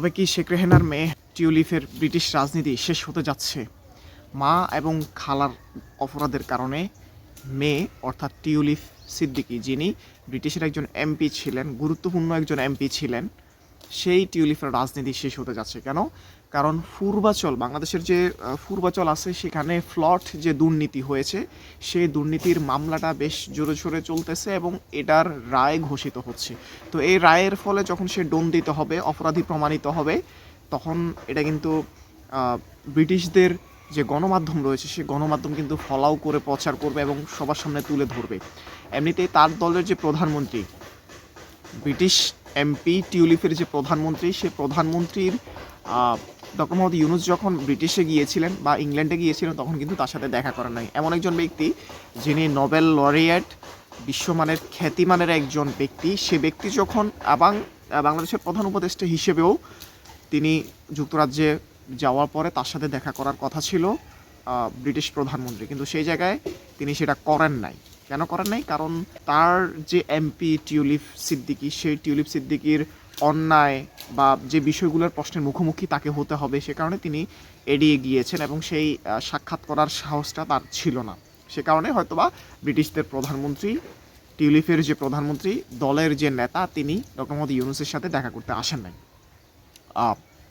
তবে কি শেখ রেহেনার মেয়ে টিউলিফের ব্রিটিশ রাজনীতি শেষ হতে যাচ্ছে? মা এবং খালার অপরাধের কারণে মেয়ে, অর্থাৎ টিউলিফ সিদ্দিকি, যিনি ব্রিটিশের একজন এমপি ছিলেন, গুরুত্বপূর্ণ একজন এমপি ছিলেন সেই টিউলিফের রাজনীতি শেষ হতে যাচ্ছে কেন? কারণ পূর্বাচল, বাংলাদেশের যে পূর্বাচল আছে, সেখানে ফ্লট যে দুর্নীতি হয়েছে, সেই দুর্নীতির মামলাটা বেশ জোরে সোরে চলতেছে এবং এটার রায় ঘোষিত হচ্ছে। তো এই রায়ের ফলে যখন সে দণ্ডিত হবে, অপরাধী প্রমাণিত হবে, তখন এটা কিন্তু ব্রিটিশদের যে গণমাধ্যম রয়েছে, সেই গণমাধ্যম কিন্তু ফলাও করে প্রচার করবে এবং সবার সামনে তুলে ধরবে। এমনিতেই তার দলের যে প্রধানমন্ত্রী, ব্রিটিশ এমপি টিউলিফের যে প্রধানমন্ত্রী, সে প্রধানমন্ত্রীর ডক্টর মোহাম্মদ ইউনুস যখন ব্রিটিশে গিয়েছিলেন বা ইংল্যান্ডে গিয়েছিলেন, তখন কিন্তু তার সাথে দেখা করেন নাই। এমন একজন ব্যক্তি যিনি নোবেল লরিয়েট, বিশ্বমানের খ্যাতিমানের একজন ব্যক্তি। সে ব্যক্তি যখন এবং বাংলাদেশের প্রধান উপদেষ্টা হিসেবেও তিনি যুক্তরাজ্যে যাওয়ার পরে তার সাথে দেখা করার কথা ছিল ব্রিটিশ প্রধানমন্ত্রী। কিন্তু সেই জায়গায় তিনি সেটা করেন নাই। কেন করেন নাই? কারণ তার যে এমপি টিউলিপ সিদ্দিকি, সেই টিউলিপ সিদ্দিকির অন্যায় বা যে বিষয়গুলোর প্রশ্নের মুখোমুখি তাকে হতে হবে, সে কারণে তিনি এড়িয়ে গিয়েছেন এবং সেই সাক্ষাৎ করার সাহসটা তার ছিল না। সে কারণে হয়তোবা ব্রিটিশদের প্রধানমন্ত্রী টিউলিফের যে প্রধানমন্ত্রী, দলের যে নেতা, তিনি ডক্টর মোহাম্মদ ইউনুসের সাথে দেখা করতে আসেন নাই।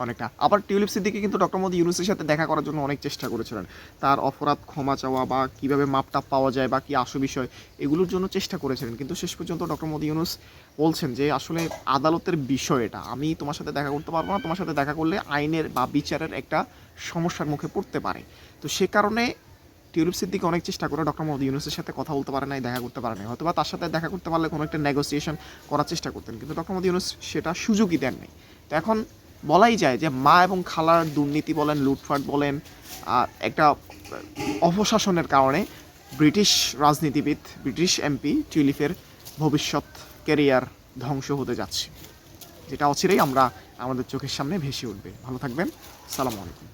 অনেকটা। আবার টিউলিপ সিদ্দিকি কিন্তু ডক্টর মোহাম্মদ ইউনুসের সাথে দেখা করার জন্য অনেক চেষ্টা করেছিলেন। তার অপরাধ, ক্ষমা চাওয়া বা কীভাবে মাপটাপ পাওয়া যায় বা কি আসল বিষয়, এগুলোর জন্য চেষ্টা করেছিলেন। কিন্তু শেষ পর্যন্ত ডক্টর মোহাম্মদ ইউনুস বলছেন যে, আসলে আদালতের বিষয় এটা। আমি তোমার সাথে দেখা করতে পারব না। তোমার সাথে দেখা করলে আইনের বা বিচারের একটা সমস্যার মুখে পড়তে পারে। তো সে কারণে টিউলিপ সিদ্দিকি অনেক চেষ্টা করে ডক্টর মোহাম্মদ ইউনুসের সাথে কথা বলতে পারে নাই, দেখা করতে পারে নাই। হয়তো বা তার সাথে দেখা করতে পারলে কোনো একটা নেগোসিয়েশন করার চেষ্টা করতেন। কিন্তু ডক্টর মোহাম্মদ ইউনুস সেটা সুযোগই দেন নাই তো এখন বলাই যায় যে মা এবং খালার দুর্নীতি বলেন, লুটফাট বলেন একটা অপশাসনের কারণে ব্রিটিশ রাজনীতিবিদ, ব্রিটিশ এমপি টিউলিফের ভবিষ্যৎ ক্যারিয়ার ধ্বংস হতে যাচ্ছে। যেটা অচিরেই আমরা আমাদের চোখের সামনে ভেসে উঠবে। ভালো থাকবেন। সালাম আলাইকুম।